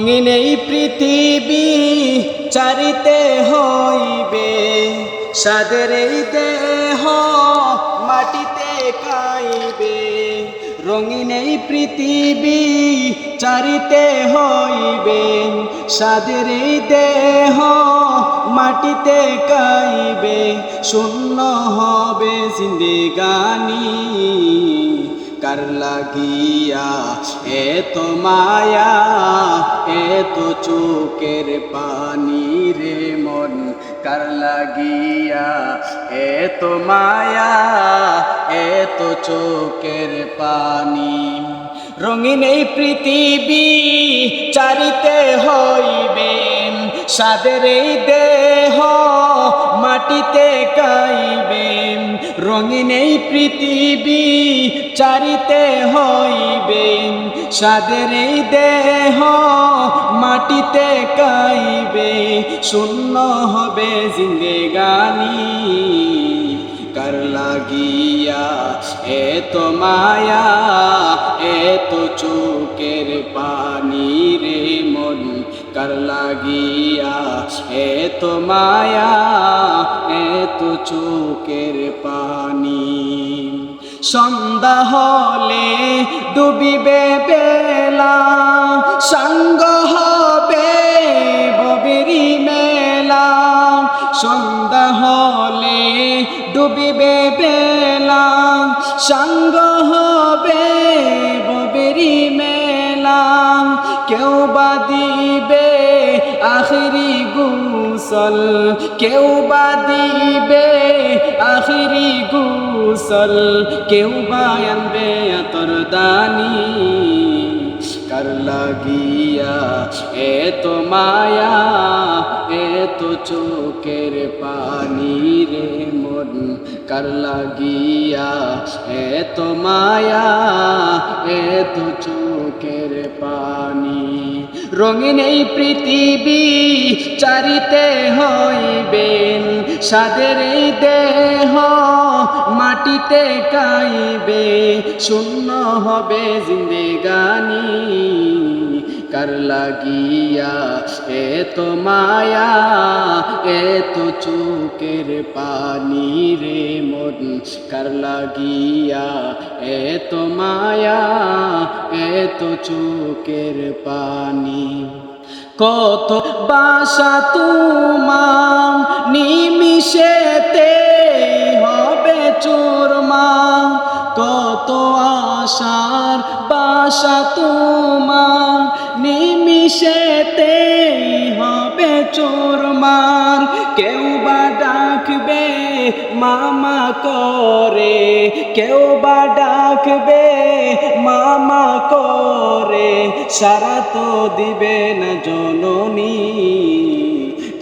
রঙিন এই পৃথিবী চারিতে হইবে। সাদের এই দেহ মাটিতে কাইবে। রঙিন এই পৃথিবী চারিতে হইবে। সাদের দেহ মাটিতে কাইবে। শূন্য হবে জিন্দেগানি। কার লাগিয়া এত মায়া এত চোখের পানি রে মন। কার লাগিয়া এত মায়া এত চোখের পানি। রঙিন এই পৃথিবী চারিতে হইবে সাদের এই দেহ মাটিতে কাইবে রঙিন এই পৃথিবী চারিতে হইবে সাদের এই দেহ মাটিতে কাইবে, শূন্য হবে জিন্দেগানি। কার লাগিয়া এত মায়া এত চোখের পানি রে মন কার লাগিয়া? এত মায়া এত চোখের পানি। সন্ধ্যা হলে ডুবিবে বেলা, সঙ্গ হবে ববেরি মেলা। সন্ধ্যা হলে ডুবিবে বেলা, সঙ্গ হবে ববেরি মেলা। কেউ বা দিবে আখরি গুসল কেউ বা দিবে আখরি গুসল, কেউ বা আনবে আতর দানি। কার লাগিয়া এত মায়া এত চোখের পানি রে মন। কার লাগিয়া এত মায়া এত পানি রঙিন এই পৃথিবী চারিতে হইবেন সাদের এই দেহ মাটিতে কাইবে, শূন্য হবে জিন্দেগানি। কার লাগিয়া এত মায়া এত চোখের পানি রে। কার লাগিয়া? এত মায়া এত চোখের পানি। কত বাসা তোমার নিমিশেতে আশার বাসা তোমার নিমিশেতে হবে চোরমার কেউ বা ডাকবে, মামা করে। কেউ বা ডাকবে, মামা করে। সারা তো দিবে না জননী।